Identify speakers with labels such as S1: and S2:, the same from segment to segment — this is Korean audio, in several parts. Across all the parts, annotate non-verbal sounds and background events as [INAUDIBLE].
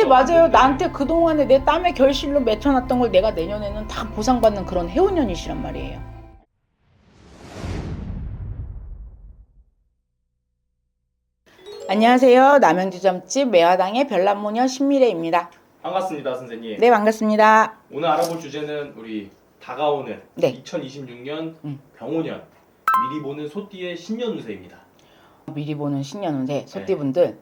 S1: 네 맞아요. 나한테 그동안에 내 땀의 결실로 맺혀놨던 걸 내가 내년에는 다 보상받는 그런 해운년이시란 말이에요. 안녕하세요. 남양주점집 매화당의 별난모녀 신미래입니다.
S2: 반갑습니다, 선생님.
S1: 네 반갑습니다.
S2: 오늘 알아볼 주제는 우리 다가오는
S1: 네.
S2: 2026년
S1: 음.
S2: 병오년 미리 보는 소띠의 신년 운세입니다.
S1: 미리 보는 신년 운세 소띠분들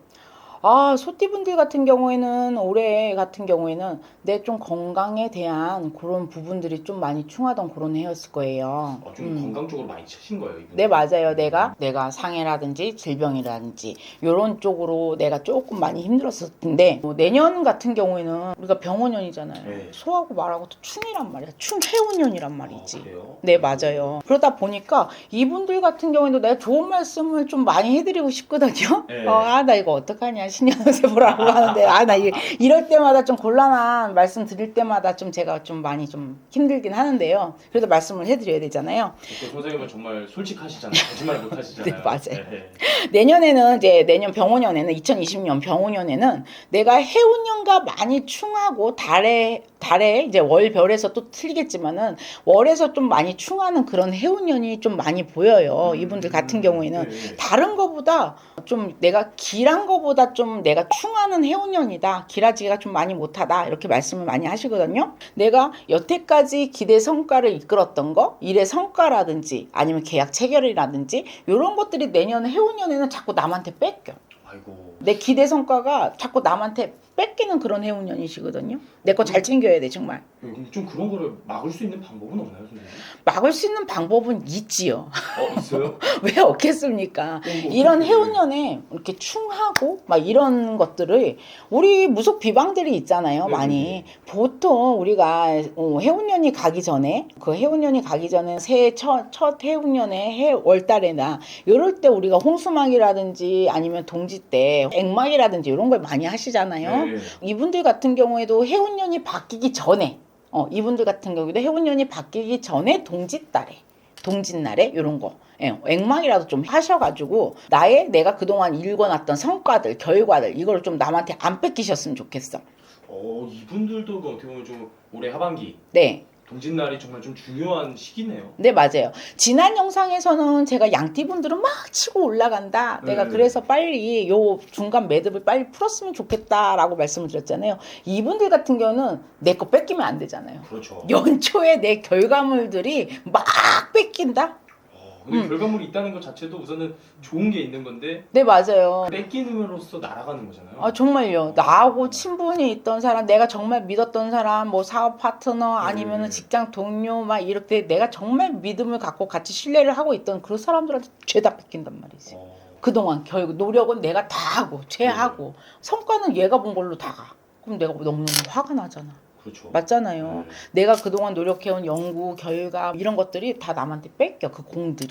S1: 아 소띠분들 같은 경우에는 올해 같은 경우에는 내 좀 건강에 대한 그런 부분들이 좀 많이 충하던 그런 해였을 거예요.
S2: 어, 좀
S1: 음.
S2: 건강 쪽으로 많이 치신 거예요, 이분.
S1: 네 맞아요 내가 내가 상해라든지 질병이라든지 이런 쪽으로 내가 조금 많이 힘들었을 텐데 뭐 내년 같은 경우에는 우리가 병원년이잖아요
S2: 네.
S1: 소하고 말하고 또 충이란 말이야 충 해운년이란 말이지
S2: 아, 그래요?
S1: 네, 맞아요. 그러다 보니까 이분들 같은 경우에도 내가 좋은 말씀을 좀 많이 해드리고 싶거든요.
S2: 네.
S1: 어, 아, 나 이거 어떡하냐. 신년세 보라고 [LAUGHS] 하는데, 아, 나 이, 이럴 때마다 좀 곤란한 말씀 드릴 때마다 좀 제가 좀 많이 좀 힘들긴 하는데요. 그래도 말씀을 해드려야 되잖아요.
S2: 또 선생님은 정말 솔직하시잖아요. 거짓말 못 하시잖아요. [LAUGHS]
S1: 네, 맞아요.
S2: 네.
S1: 내년에는 이제 내년 병오년에는 2020년 병오년에는 내가 해운년과 많이 충하고 달에 달에 이제 월별에서 또 틀리겠지만은 월에서 좀 많이 충하는 그런 해운년이 좀 많이 보여요. 이분들 같은 경우에는
S2: 네.
S1: 다른 거보다 좀 내가 길한 거보다 좀 내가 충하는 해운년이다. 길하지가 좀 많이 못하다. 이렇게 말씀을 많이 하시거든요. 내가 여태까지 기대 성과를 이끌었던 거, 일의 성과라든지 아니면 계약 체결이라든지 이런 것들이 내년 해운년에는 자꾸 남한테 뺏겨.
S2: 아이고.
S1: 내 기대 성과가 자꾸 남한테 뺏기는 그런 해운년이시거든요. 내 거 잘 챙겨야 돼 정말.
S2: 근데 좀 그런 거를 막을 수 있는 방법은 없나요, 선생님?
S1: 막을 수 있는 방법은 있지요.
S2: 어, 있어요? [LAUGHS]
S1: 왜 없겠습니까?
S2: 어, 뭐
S1: 이런 해운년에 이렇게 충하고 막 이런 것들을 우리 무속 비방들이 있잖아요
S2: 네,
S1: 많이
S2: 네,
S1: 보통 우리가 어, 해운년이 가기 전에 그 해운년이 가기 전에 새해 첫, 첫 해운년에 해 월달에나 이럴 때 우리가 홍수막이라든지 아니면 동지 때 액막이라든지 이런 걸 많이 하시잖아요
S2: 네.
S1: 이분들 같은 경우에도 해운년이 바뀌기 전에 어, 이분들 같은 경우에도 해운년이 바뀌기 전에 동짓달에 동짓날에 이런 거 예, 액막이라도 좀 하셔가지고 나의 내가 그동안 읽어놨던 성과들 결과들 이걸 좀 남한테 안 뺏기셨으면 좋겠어.
S2: 어, 이분들도 그 어떻게 보면 좀 올해 하반기
S1: 네
S2: 동짓날이 정말 좀 중요한 시기네요.
S1: 네 맞아요. 지난 영상에서는 제가 양띠분들은 막 치고 올라간다. 내가
S2: 네.
S1: 그래서 빨리 요 중간 매듭을 빨리 풀었으면 좋겠다라고 말씀을 드렸잖아요. 이분들 같은 경우는 내 거 뺏기면 안 되잖아요.
S2: 그렇죠.
S1: 연초에 내 결과물들이 막 뺏긴다?
S2: 어, 근데
S1: 음.
S2: 결과물이 있다는 것 자체도 우선은 좋은 게 있는 건데
S1: 네 맞아요.
S2: 뺏기는으로써 날아가는 거잖아요.
S1: 아 정말요. 나하고 친분이 있던 사람, 내가 정말 믿었던 사람, 뭐 사업 파트너 아니면 은
S2: 네.
S1: 직장 동료 막 이렇게 내가 정말 믿음을 갖고 같이 신뢰를 하고 있던 그런 사람들한테 죄다 뺏긴단 말이지.
S2: 어,
S1: 그동안 결국 노력은 내가 다 하고 죄하고
S2: 네.
S1: 성과는 얘가 본 걸로 다 가. 그럼 내가 너무너무 화가 나잖아.
S2: 그렇죠.
S1: 맞잖아요.
S2: 네.
S1: 내가 그동안 노력해온 연구, 결과 이런 것들이 다 남한테 뺏겨 그 공들이.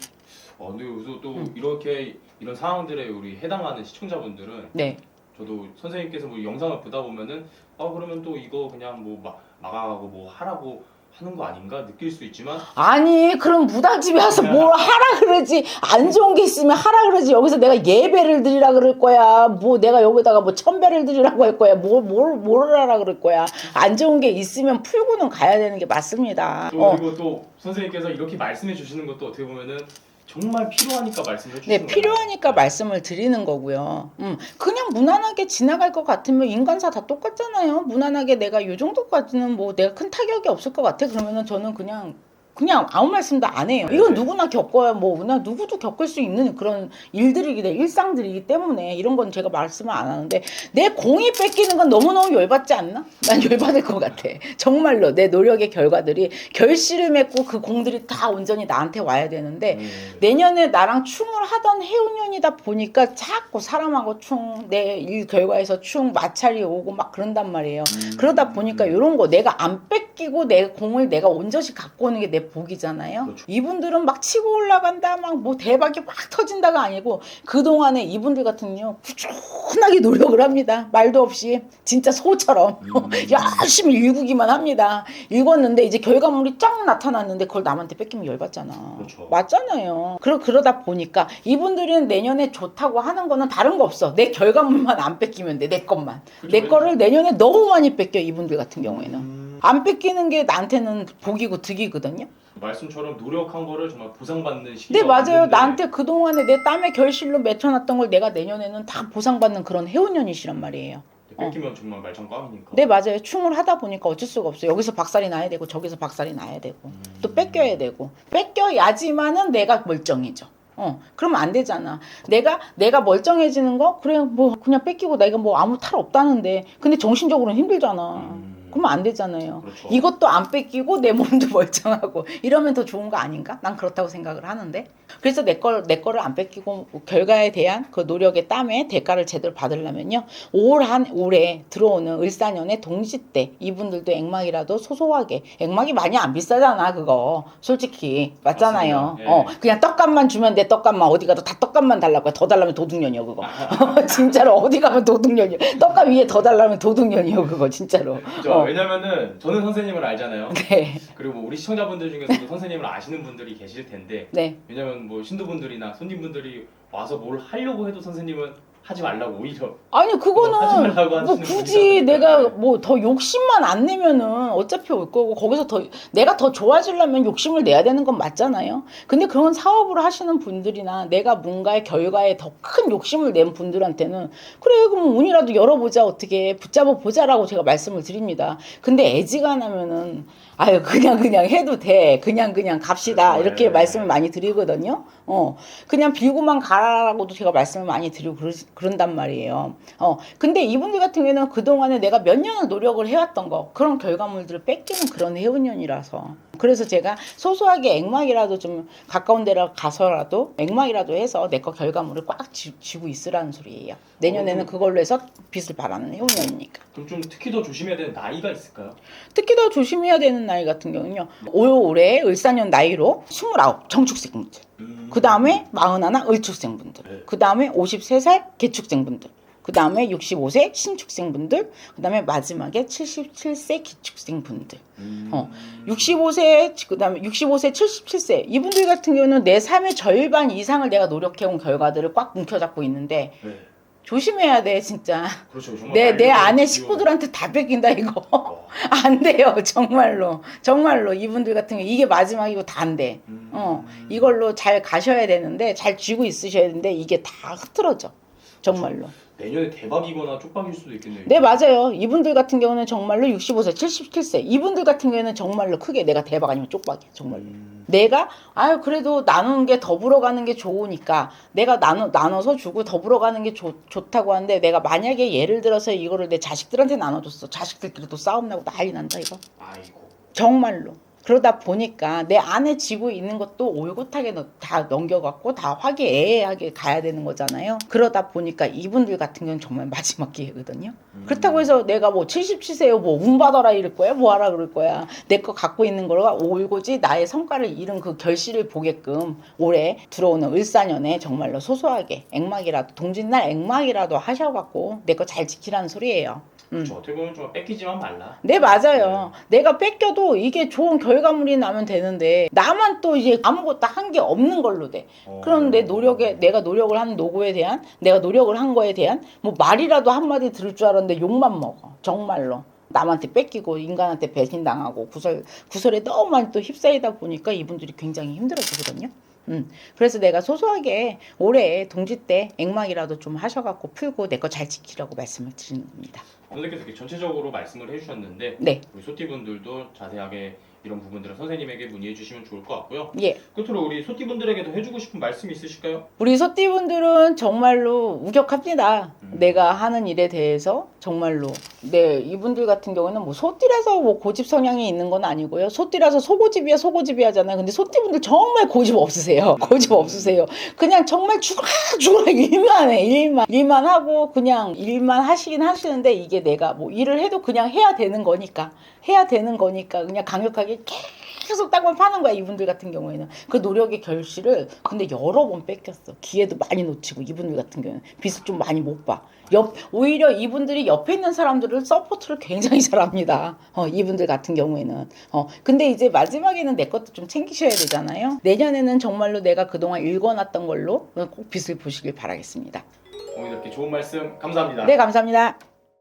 S2: 어, 근데 여기서 또
S1: 음.
S2: 이렇게 이런 상황들에 우리 해당하는 시청자분들은
S1: 네.
S2: 저도 선생님께서 뭐 영상을 보다 보면은 아 그러면 또 이거 그냥 뭐 막, 막아가고 뭐 하라고 하는 거 아닌가 느낄 수 있지만
S1: 아니 그럼 무당집에 와서 뭘 하라 그러지? 안 좋은 게 있으면 하라 그러지. 여기서 내가 예배를 드리라 그럴 거야. 뭐 내가 여기다가 뭐 천배를 드리라고 할 거야. 뭘뭘 하라 그럴 거야. 안 좋은 게 있으면 풀고는 가야 되는 게 맞습니다.
S2: 또
S1: 어.
S2: 그리고 또 선생님께서 이렇게 말씀해 주시는 것도 어떻게 보면은 정말 필요하니까 말씀해 주시는
S1: 네
S2: 거예요.
S1: 필요하니까 말씀을 드리는 거고요. 음 그냥 무난하게 지나갈 것 같으면 인간사 다 똑같잖아요. 무난하게 내가 요 정도까지는 뭐 내가 큰 타격이 없을 것 같아. 그러면은 저는 그냥 그냥 아무 말씀도 안 해요. 이건
S2: 네.
S1: 누구나 겪어야 뭐, 나 누구도 겪을 수 있는 그런 일들이기 때문에, 일상들이기 때문에 이런 건 제가 말씀을 안 하는데 내 공이 뺏기는 건 너무너무 열받지 않나? 난 열받을 것 같아. 정말로 내 노력의 결과들이 결실을 맺고 그 공들이 다 온전히 나한테 와야 되는데
S2: 네.
S1: 내년에 나랑 충을 하던 해운년이다 보니까 자꾸 사람하고 충, 내 일 결과에서 충, 마찰이 오고 막 그런단 말이에요.
S2: 음.
S1: 그러다 보니까 이런 거 내가 안 뺏기고 내 공을 내가 온전히 갖고 오는 게내 내 복이잖아요.
S2: 그렇죠.
S1: 이분들은 막 치고 올라간다, 막 뭐 대박이 막 터진다가 아니고 그동안에 이분들 같은 경우 꾸준하게 노력을 합니다. 말도 없이 진짜 소처럼
S2: 음. [LAUGHS]
S1: 열심히 읽기만 합니다. 읽었는데 이제 결과물이 쫙 나타났는데 그걸 남한테 뺏기면 열받잖아.
S2: 그렇죠.
S1: 맞잖아요. 그러, 그러다 보니까 이분들은 내년에 좋다고 하는 거는 다른 거 없어. 내 결과물만 안 뺏기면 돼. 내 것만.
S2: 그렇죠.
S1: 내 거를 내년에 너무 많이 뺏겨 이분들 같은 경우에는.
S2: 음.
S1: 안 뺏기는 게 나한테는 복이고 득이거든요.
S2: 말씀처럼 노력한 거를 정말 보상받는 시기가
S1: 네 맞아요.
S2: 왔는데
S1: 나한테 그동안에 내 땀의 결실로 맺혀놨던 걸 내가 내년에는 다 보상받는 그런 해운년이시란 말이에요.
S2: 뺏기면 정말 말짱 꽝이니까.
S1: 네 맞아요. 충을 하다 보니까 어쩔 수가 없어요. 여기서 박살이 나야 되고 저기서 박살이 나야 되고
S2: 음.
S1: 또 뺏겨야 되고 뺏겨야지만은 내가 멀쩡해져. 어 그러면 안 되잖아. 내가 내가 멀쩡해지는 거 그래 뭐 그냥 뺏기고 내가 뭐 아무 탈 없다는데 근데 정신적으로는 힘들잖아.
S2: 음.
S1: 그러면 안 되잖아요.
S2: 그렇죠.
S1: 이것도 안 뺏기고 내 몸도 [LAUGHS] 멀쩡하고 이러면 더 좋은 거 아닌가? 난 그렇다고 생각을 하는데 그래서 내 걸 내 거를 안 뺏기고 결과에 대한 그 노력의 땀의 대가를 제대로 받으려면요 올 한 올해 들어오는 을사년의 동시 때 이분들도 액막이라도 소소하게 액막이 많이 안 비싸잖아 그거 솔직히 맞잖아요.
S2: 예.
S1: 어 그냥 떡값만 주면 돼 떡값만 어디 가도 다 떡값만 달라고 해. 더 달라면 도둑년이요 그거 [LAUGHS] [LAUGHS] 진짜로 어디 가면 도둑년이요 떡값 위에 더 달라면 도둑년이요 그거 진짜로.
S2: 그죠.
S1: 어.
S2: 왜냐면은 저는 선생님을 알잖아요.
S1: 네.
S2: 그리고 우리 시청자분들 중에서도 선생님을 아시는 분들이 계실 텐데
S1: 네.
S2: 왜냐면 뭐 신도분들이나 손님분들이 와서 뭘 하려고 해도 선생님은 하지 말라고 오히려
S1: 아니 그거는 뭐
S2: 하시는
S1: 굳이
S2: 분이다
S1: 내가. 뭐 더 욕심만 안 내면은 어차피 올 거고 거기서 더 내가 더 좋아지려면 욕심을 내야 되는 건 맞잖아요. 근데 그런 사업을 하시는 분들이나 내가 뭔가의 결과에 더 큰 욕심을 낸 분들한테는 그래 그럼 운이라도 열어보자 어떻게 붙잡아 보자라고 제가 말씀을 드립니다. 근데 애지간하면은 아유 그냥 그냥 해도 돼 그냥 그냥 갑시다
S2: 그렇죠.
S1: 이렇게
S2: 예.
S1: 말씀을 많이 드리거든요. 어 그냥 빌고만 가라라고도 제가 말씀을 많이 드리고 그러, 그런단 말이에요. 어 근데 이분들 같은 경우에는 그 동안에 내가 몇 년을 노력을 해왔던 거 그런 결과물들을 뺏기는 그런 해운년이라서 그래서 제가 소소하게 액막이라도 좀 가까운 데로 가서라도 액막이라도 해서 내 거 결과물을 꽉 쥐, 쥐고 있으라는 소리예요. 내년에는
S2: 어,
S1: 그걸로 해서 빚을 바라는 해운년이니까.
S2: 그럼 좀 특히 더 조심해야 되는 나이가 있을까요?
S1: 특히 더 조심해야 되는 나이 같은 경우는요. 올 올해 을사년 나이로 29 정축생분들.
S2: 음.
S1: 그 다음에 41 을축생분들.
S2: 네.
S1: 그 다음에 53살 개축생분들. 그 다음에 65세 신축생분들. 그 다음에 마지막에 77세 기축생분들.
S2: 음.
S1: 어, 65세, 그 다음에 65세, 77세. 이분들 같은 경우는 내 삶의 절반 이상을 내가 노력해온 결과들을 꽉 뭉켜잡고 있는데
S2: 네.
S1: 조심해야 돼, 진짜.
S2: 그렇죠.
S1: 내, 내 아내
S2: 안
S1: 식구들한테 다 뺏긴다, 이거.
S2: 어. [LAUGHS]
S1: 안 돼요, 정말로. 정말로. 이분들 같은 경우 이게 마지막이고 다안 돼.
S2: 음.
S1: 어, 이걸로 잘 가셔야 되는데, 잘 쥐고 있으셔야 되는데, 이게 다 흐트러져. 정말로.
S2: 내년에 대박이거나 쪽박일 수도 있겠네요.
S1: 네, 맞아요. 이분들 같은 경우는 정말로 65세, 77세. 이분들 같은 경우에는 정말로 크게 내가 대박 아니면 쪽박이야, 정말로.
S2: 음.
S1: 내가 아유 그래도 나누는 게 더불어 가는 게 좋으니까 내가 나눠 나눠서 주고 더불어 가는 게 좋, 좋다고 하는데 내가 만약에 예를 들어서 이거를 내 자식들한테 나눠줬어 자식들끼리 또 싸움 나고 난리 난다 이거
S2: 아이고.
S1: 정말로 그러다 보니까 내 안에 지고 있는 것도 올곧하게 너- 다 넘겨갖고 다 화기애애하게 가야 되는 거잖아요. 그러다 보니까 이분들 같은 경우는 정말 마지막 기회거든요.
S2: 음.
S1: 그렇다고 해서 내가 뭐 77세요, 뭐 운 받아라 이럴 거야, 뭐 하라 그럴 거야. 내 거 갖고 있는 거가 올고지 나의 성과를 이룬 그 결실을 보게끔 올해 들어오는 을사년에 정말로 소소하게 액막이라도 동짓날 액막이라도 하셔갖고 내 거 잘 지키라는 소리예요. 음.
S2: 어떻게 보면 좀 뺏기지만 말라.
S1: 네 맞아요. 내가 뺏겨도 이게 좋은 결 과물이 나면 되는데 나만 또 이제 아무것도 한 게 없는 걸로 돼.
S2: 어.
S1: 그럼 내 노력에 내가 노력을 한 노고에 대한 내가 노력을 한 거에 대한 뭐 말이라도 한마디 들을 줄 알았는데 욕만 먹어. 정말로. 남한테 뺏기고 인간한테 배신당하고 구설 구설에 너무 많이 또 휩싸이다 보니까 이분들이 굉장히 힘들어지거든요. 음. 그래서 내가 소소하게 올해 동지 때 액막이라도 좀 하셔갖고 풀고 내 거 잘 지키라고 말씀을 드리는 겁니다.
S2: 선생님께서 이렇게 전체적으로 말씀을 해주셨는데
S1: 네,
S2: 우리 소띠분들도 자세하게 이런 부분들은 선생님에게 문의해 주시면 좋을 것 같고요.
S1: 예.
S2: 끝으로 우리 소띠분들에게도 해주고 싶은 말씀 있으실까요?
S1: 우리 소띠분들은 정말로 우격합니다.
S2: 음.
S1: 내가 하는 일에 대해서 정말로. 네, 이분들 같은 경우는 뭐 소띠라서 뭐 고집 성향이 있는 건 아니고요. 소띠라서 소고집이야, 소고집이 하잖아요. 근데 소띠분들 정말 고집 없으세요. 고집 없으세요. 그냥 정말 죽어라, 죽어라 [LAUGHS] 일만 해, 일만. 일만 하고 그냥 일만 하시긴 하시는데 이게 이게 내가 뭐 일을 해도 그냥 해야 되는 거니까 해야 되는 거니까 그냥 강력하게 계속 땅을 파는 거야 이분들 같은 경우에는. 그 노력의 결실을 근데 여러 번 뺏겼어. 기회도 많이 놓치고 이분들 같은 경우는. 빚을 좀 많이 못봐 옆 오히려 이분들이 옆에 있는 사람들을 서포트를 굉장히 [LAUGHS] 잘합니다. 어 이분들 같은 경우에는. 어 근데 이제 마지막에는 내 것도 좀 챙기셔야 되잖아요. 내년에는 정말로 내가 그동안 읽어놨던 걸로 꼭 빚을 보시길 바라겠습니다.
S2: 오늘 이렇게 좋은 말씀 감사합니다.
S1: 네 감사합니다.